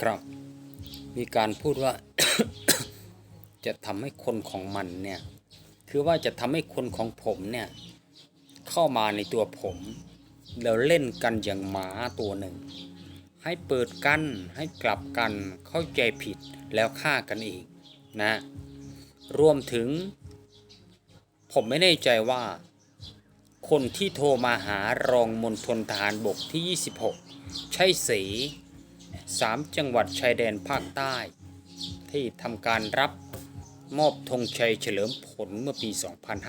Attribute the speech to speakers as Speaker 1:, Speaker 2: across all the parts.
Speaker 1: ครับ มีการพูดว่า จะทำให้คนของมันเนี่ย คือว่าจะทำให้คนของผมเนี่ย เข้ามาในตัวผมแล้วเล่นกันอย่างหมาตัวหนึ่ง ให้เปิดกันให้กลับกันเข้าใจผิดแล้วฆ่ากันเองนะ รวมถึง ผมไม่แน่ใจว่า คนที่โทรมาหารองมณฑลทหารบกที่ 26 ใช่สี สามจังหวัดชายแดนภาคใต้ ที่ทำการรับมอบธงชัยเฉลิมผลเมื่อปี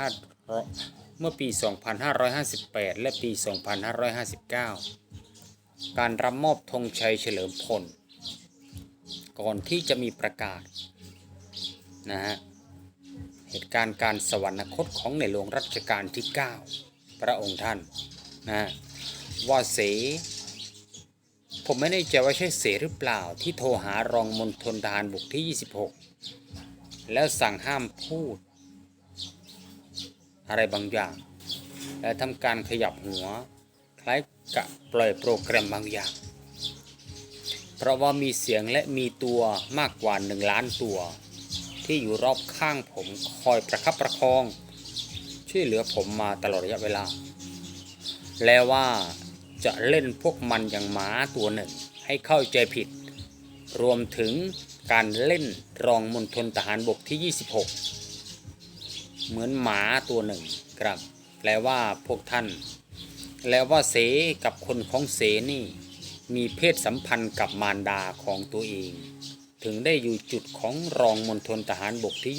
Speaker 1: 2500 เมื่อปี 2558 และปี 2559 การรับมอบธงชัยเฉลิมพลก่อนที่จะมีประกาศนะฮะเหตุการณ์การสวรรคตของในหลวงรัชกาลที่ 9 พระองค์ท่านนะว่าเส ผมไม่แน่ใจว่าใช่เสหรือเปล่าที่โทรหารองมณฑลทหารบกที่ 26 แล้วสั่งห้ามพูด อะไรบางอย่าง และทำการขยับหัว คล้ายกับปล่อยโปรแกรมบางอย่าง เพราะว่ามีเสียงและมีตัวมากกว่า1ล้านตัว ที่อยู่รอบข้างผมคอยประคับประคอง ช่วยเหลือผมมาตลอดระยะเวลา แล้วว่า จะเล่นพวกมันอย่างหมาตัวหนึ่ง ให้เข้าใจผิด รวมถึงการเล่นรองมณฑลทหารบกที่ 26 เหมือนหมาตัวหนึ่งครับ แปลว่าพวกท่าน แล้วว่าเสกับคนของเสนี่ มีเพศสัมพันธ์กับมารดาของตัวเอง ถึงได้อยู่จุดของรองมณฑลทหารบกที่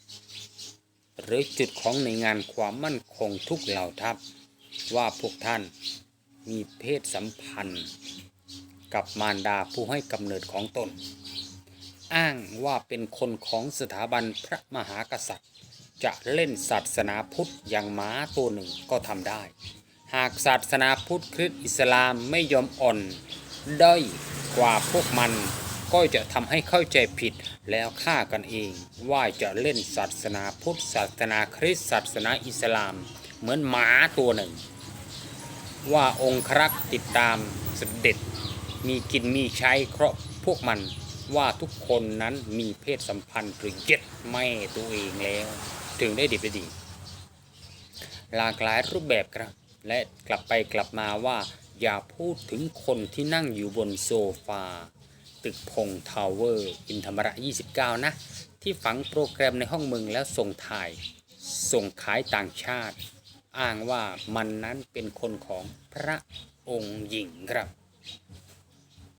Speaker 1: 26 หรือจุดของในวยงานความมั่นคงทุกเหล่าทัพว่าพวกท่าน มีเพศสัมพันธ์ กับมารดาผู้ให้กำเนิดของตน อ้างว่าเป็นคนของสถาบันพระมหากษัตริย์ จะเล่นศาสนาพุทธอย่างม้าตัวหนึ่งก็ทำได้ หากศาสนาพุทธคริสต์อิสลามไม่ยอมอ่อน ด้อยกว่าพวกมันก็จะทำให้เข้าใจผิดแล้วฆ่ากันเอง ว่าจะเล่นศาสนาพุทธศาสนาคริสต์ศาสนาอิสลาม เหมือนหมาตัวหนึ่ง ว่าองครักษ์ติดตามเสด็จ มีกินมีใช้เพราะพวกมันว่าทุกคนนั้นมีเพศสัมพันธ์หรือเย็ดแม่ตัวเองแล้ว ถึงได้ดีไปดี หลากหลายรูปแบบครับ และกลับไปกลับมาว่า อย่าพูดถึงคนที่นั่งอยู่บนโซฟา ตึกพงทาวเวอร์ อินธรรมระ 29 นะ ที่ฝังโปรแกรมในห้องมึงแล้วส่งถ่าย ส่งขายต่างชาติ อ้างว่ามันนั้นเป็นคนของพระองค์หญิงครับ